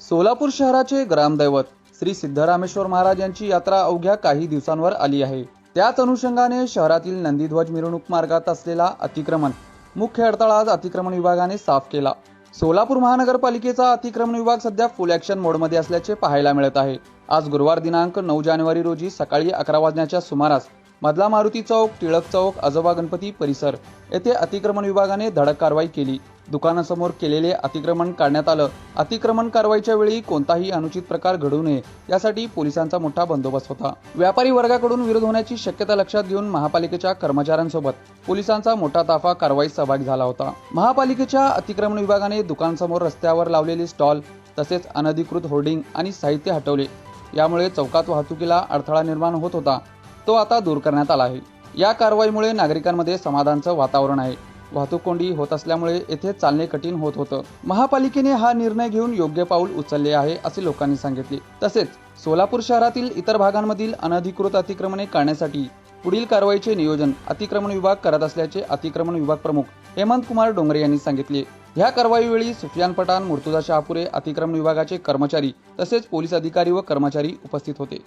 सोलापूर शहराचे ग्रामदैवत श्री सिद्धरामेश्वर महाराज यांची यात्रा अवघ्या काही दिवसांवर आली आहे. त्याच अनुषंगाने शहरातील नंदीध्वज मिरवणूक मार्गात असलेला अतिक्रमण मुख्य अडथळा आज अतिक्रमण विभागाने साफ केला. सोलापूर महानगरपालिकेचा अतिक्रमण विभाग सध्या फुल ॲक्शन मोडमध्ये असल्याचे पाहायला मिळत आहे. आज गुरुवार दिनांक नऊ जानेवारी रोजी सकाळी अकरा वाजण्याच्या सुमारास मधला मारुती चौक टिळक चौक आजोबा गणपती परिसर येथे अतिक्रमण विभागाने धडक कारवाई केली. दुकानासमोर केलेले अतिक्रमण काढण्यात आलं. अतिक्रमण कारवाईच्या वेळी कोणताही अनुचित प्रकार घडू नये यासाठी पोलिसांचा मोठा बंदोबस्त होता. व्यापारी वर्गाकडून विरोध होण्याची शक्यता लक्षात घेऊन महापालिकेच्या कर्मचाऱ्यांसोबत पोलिसांचा मोठा ताफा कारवाईत सहभाग झाला होता. महापालिकेच्या अतिक्रमण विभागाने दुकानसमोर रस्त्यावर लावलेले स्टॉल तसेच अनधिकृत होर्डिंग आणि साहित्य हटवले. यामुळे चौकात वाहतुकीला अडथळा निर्माण होत होता. तो आता दूर करण्यात आला आहे. या कारवाईमुळे नागरिकांमध्ये समाधानचं वातावरण आहे. वाहतूक कोंडी होत असल्यामुळे येथे चालणे कठीण होत होतं. महापालिकेने हा निर्णय घेऊन योग्य पाऊल उचलले आहे असे लोकांनी सांगितले. तसेच सोलापूर शहरातील इतर भागांमधील अनधिकृत अतिक्रमणे करण्यासाठी पुढील कारवाईचे नियोजन अतिक्रमण विभाग करत असल्याचे अतिक्रमण विभाग प्रमुख हेमंत कुमार डोंगरे यांनी सांगितले. ह्या कारवाईवेळी सुफियान पठाण मुर्तुजा शहापुरे अतिक्रमण विभागाचे कर्मचारी तसेच पोलीस अधिकारी व कर्मचारी उपस्थित होते.